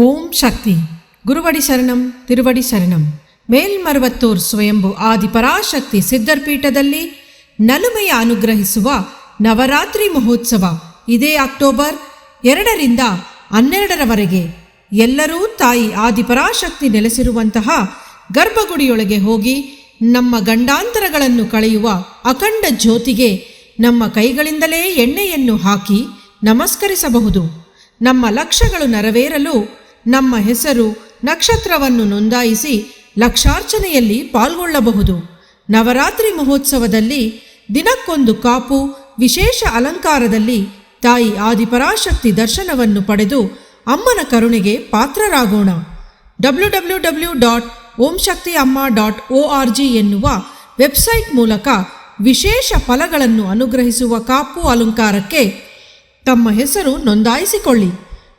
ಓಂ ಶಕ್ತಿ. ಗುರುವಡಿ ಶರಣಂ, ತಿರುವಡಿ ಶರಣಂ. ಮೇಲ್ಮರವತ್ತೂರ್ ಸ್ವಯಂಭು ಆದಿಪರಾಶಕ್ತಿ ಸಿದ್ಧರ್ಪೀಠದಲ್ಲಿ ನಲುಮೆಯ ಅನುಗ್ರಹಿಸುವ ನವರಾತ್ರಿ ಮಹೋತ್ಸವ ಇದೇ ಅಕ್ಟೋಬರ್ ಎರಡರಿಂದ ಹನ್ನೆರಡರವರೆಗೆ. ಎಲ್ಲರೂ ತಾಯಿ ಆದಿಪರಾಶಕ್ತಿ ನೆಲೆಸಿರುವಂತಹ ಗರ್ಭಗುಡಿಯೊಳಗೆ ಹೋಗಿ ನಮ್ಮ ಗಂಡಾಂತರಗಳನ್ನು ಕಳೆಯುವ ಅಖಂಡ ಜ್ಯೋತಿಗೆ ನಮ್ಮ ಕೈಗಳಿಂದಲೇ ಎಣ್ಣೆಯನ್ನು ಹಾಕಿ ನಮಸ್ಕರಿಸಬಹುದು. ನಮ್ಮ ಲಕ್ಷ್ಯಗಳು ನೆರವೇರಲು ನಮ್ಮ ಹೆಸರು ನಕ್ಷತ್ರವನ್ನು ನೋಂದಾಯಿಸಿ ಲಕ್ಷಾರ್ಚನೆಯಲ್ಲಿ ಪಾಲ್ಗೊಳ್ಳಬಹುದು. ನವರಾತ್ರಿ ಮಹೋತ್ಸವದಲ್ಲಿ ದಿನಕ್ಕೊಂದು ಕಾಪು, ವಿಶೇಷ ಅಲಂಕಾರದಲ್ಲಿ ತಾಯಿ ಆದಿಪರಾಶಕ್ತಿ ದರ್ಶನವನ್ನು ಪಡೆದು ಅಮ್ಮನ ಕರುಣೆಗೆ ಪಾತ್ರರಾಗೋಣ. W W W dot Om Amma dot O R G ಎನ್ನುವ ವೆಬ್ಸೈಟ್ ಮೂಲಕ ವಿಶೇಷ ಫಲಗಳನ್ನು ಅನುಗ್ರಹಿಸುವ ಕಾಪು ಅಲಂಕಾರಕ್ಕೆ ತಮ್ಮ ಹೆಸರು ನೋಂದಾಯಿಸಿಕೊಳ್ಳಿ.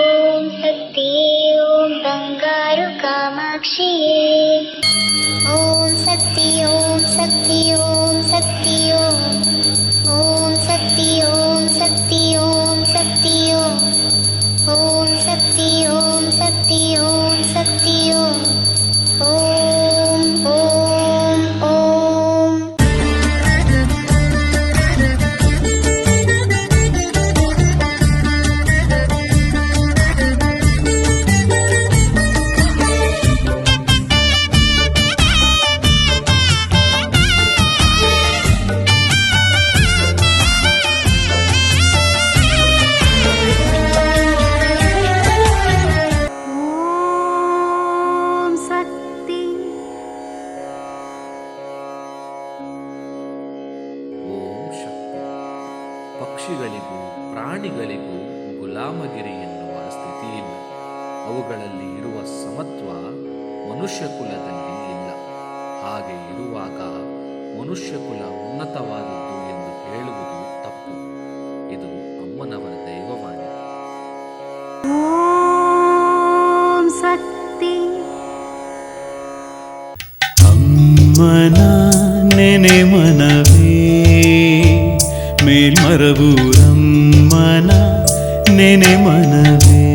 ॐ शक्तिये ॐ बङ्गारु ॐ ಪಕ್ಷಿಗಳಿಗೂ ಪ್ರಾಣಿಗಳಿಗೂ ಗುಲಾಮಗಿರಿ ಎನ್ನುವ ಸ್ಥಿತಿಯಿಲ್ಲ. ಅವುಗಳಲ್ಲಿ ಇರುವ ಸಮತ್ವ ಮನುಷ್ಯ ಕುಲದಲ್ಲಿ ಇಲ್ಲ. ಹಾಗೆ ಇರುವಾಗ ಮನುಷ್ಯ ಕುಲ ಉನ್ನತವಾದದ್ದು ಎಂದು ಹೇಳುವುದು ತಪ್ಪು. ಇದು ಅಮ್ಮನವರ ದೈವವಾಣಿ. ಅಮ್ಮನ ನೆನೆ ಮನವೇ ಮೇಲ್ಮರಬೂರಮ್ಮನ ನೆನೆ ಮನವೇ